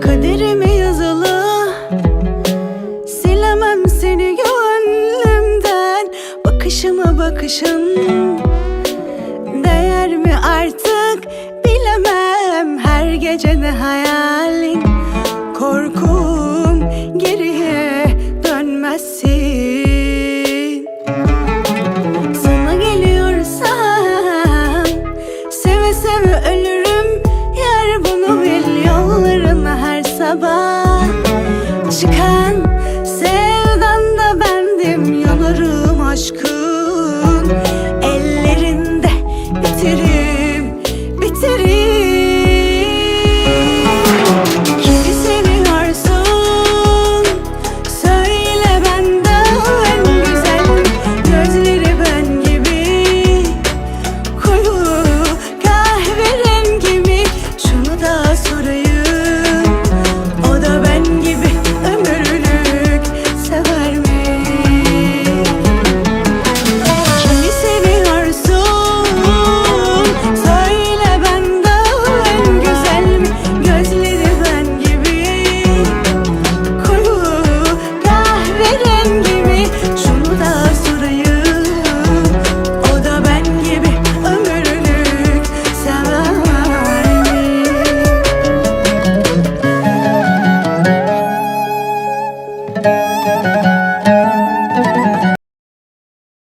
Kaderime yazılı Silemem seni Yaşıma bakışın Değer mi artık bilemem. Her gece ne hayalin Korkum geriye dönmezsin. Sana geliyorsam Seve seve ölürüm.